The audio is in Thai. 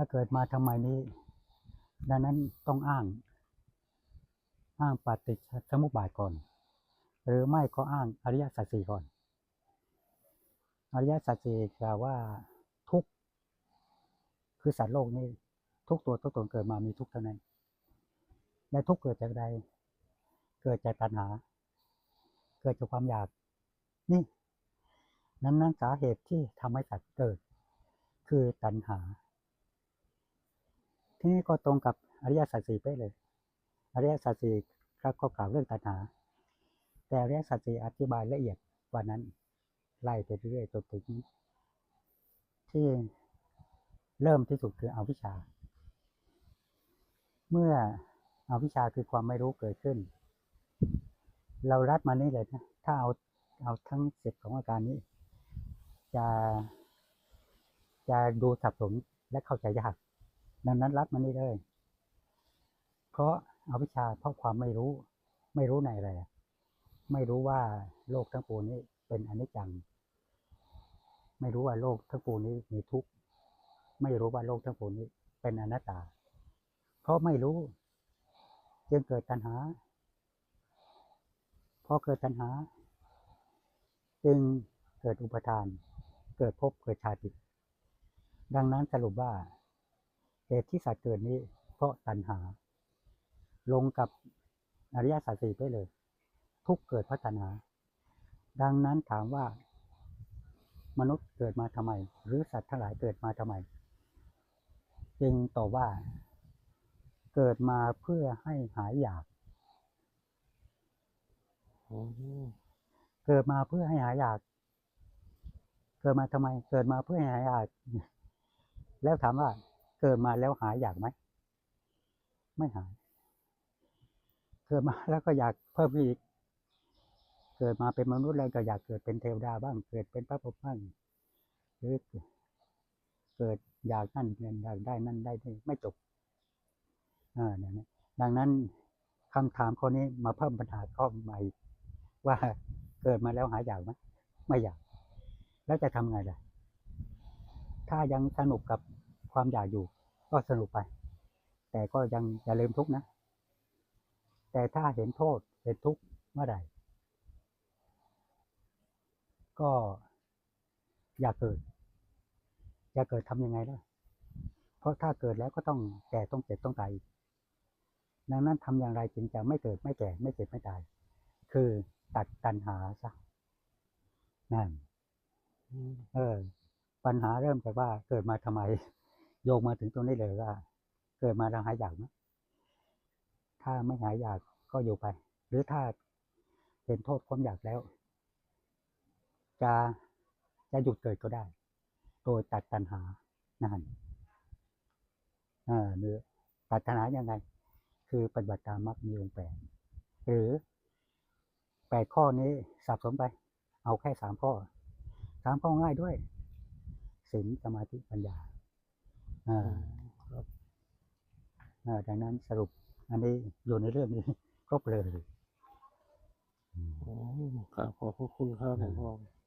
ถ้าเกิดมาทำไมนี้ ดังนั้นต้องอ้าง อ้างปฏิจจสมุปบาทก่อน หรือไม่ก็อ้างอริยสัจสี่ก่อน อริยสัจสี่กล่าวว่าทุกคือสัตว์โลกนี้ ทุกตัวทุกตนเกิดมามีทุกเท่านั้น และทุกเกิดจากใด เกิดจากตัณหา เกิดจากความอยาก นี่ นั้นนั้นสาเหตุที่ทำให้สัตว์เกิด คือตัณหา ที่นี่ก็ตรงกับอริยสัจสี่เป๊ะเลย อริยสัจสี่ครับก็กล่าวเรื่องตัณหา แต่อริยสัจสี่อธิบายละเอียดกว่านั้น ไล่ไปเรื่อยจนถึงที่เริ่มที่สุดคืออวิชชา เมื่ออวิชชาคือความไม่รู้เกิดขึ้น เรารัดมานี่เลยนะถ้าเอาเอาทั้งสิบของอาการนี้ จะจะดูสับสนและเข้าใจยาก ดังนั้นรัดมานี่เลยเพราะอาวิชชาเพราะความไม่รู้ ไม่รู้ในอะไร ไม่รู้ว่าโลกทั้งปวงนี้เป็นอนิจจัง ไม่รู้ว่าโลกทั้งปวงนี้มีทุกข์ ไม่รู้ว่าโลกทั้งปวงนี้เป็นอนัตตา เพราะไม่รู้ จึงเกิดตัณหา พอเกิดตัณหา จึงเกิดอุปทาน เกิดภพเกิดชาติ ดังนั้นสรุปว่า เหตุที่สัตว์เกิดนี้ เพราะตัณหา ลงกับอริยสัจสี่ไปเลย ทุกเกิดเพราะตัณหา ดังนั้นถามว่ามนุษย์เกิดมาทำไม หรือสัตว์ทั้งหลายเกิดมาทำไม จึงตอบว่า เกิดมาเพื่อให้หายอยากเกิดมาเพื่อให้หายอยาก เกิดมาทำไม เกิดมาเพื่อให้หายอยาก แล้วถามว่า เกิดมาแล้วหายอยากไหม ไม่หาย เกิดมาแล้วก็อยากเพิ่มอีก เกิดมาเป็นมนุษย์แล้วก็อยากเกิดเป็นเทวดาบ้าง เกิดเป็นพระพรหมบ้างหรือเกิดอยากนั่นเงินอยากได้นั่นได้ไม่จบอ่าเนี่ยดังนั้นคำถามข้อนี้มาเพิ่มปัญหาข้อใหม่ ว่าเกิดมาแล้วหายอยากไหมไม่อยาก แล้วจะทำไงล่ะ ถ้ายังสนุกกับ ความอยากอยู่ ก็สนุกไป แต่ก็ยังอย่าลืมทุกข์นะ แต่ถ้าเห็นโทษเห็นทุกข์เมื่อใดก็อย่าเกิด อย่าเกิดทำยังไงล่ะ เพราะถ้าเกิดแล้วก็ต้องแก่ต้องเจ็บต้องตายดังนั้นทำอย่างไรจึงจะไม่เกิดไม่แก่ไม่เจ็บไม่ตาย คือตัดตัณหาซะนั่นเออ ปัญหาเริ่มจากว่าเกิดมาทำไม โยงมาถึงตรงนี้เลยว่า เกิดมาแล้วหายอยากไหมถ้าไม่หายอยากก็อยู่ไป หรือถ้าเห็นโทษความอยากแล้ว จะจะหยุดเกิดก็ได้ โดยตัดตัณหานั่นเออหรือตัดตัณหายังไง คือปฏิบัติตามมรรคมีองค์แปดหรือแปดข้อนี้สับสนไป เอาแค่สามข้อสามข้อง่ายด้วยศีลสมาธิปัญญา ดังนั้นสรุป อันนี้อยู่ในเรื่องนี้ครบเลยอืมครับขอบพระคุณครับหลวงพ่อ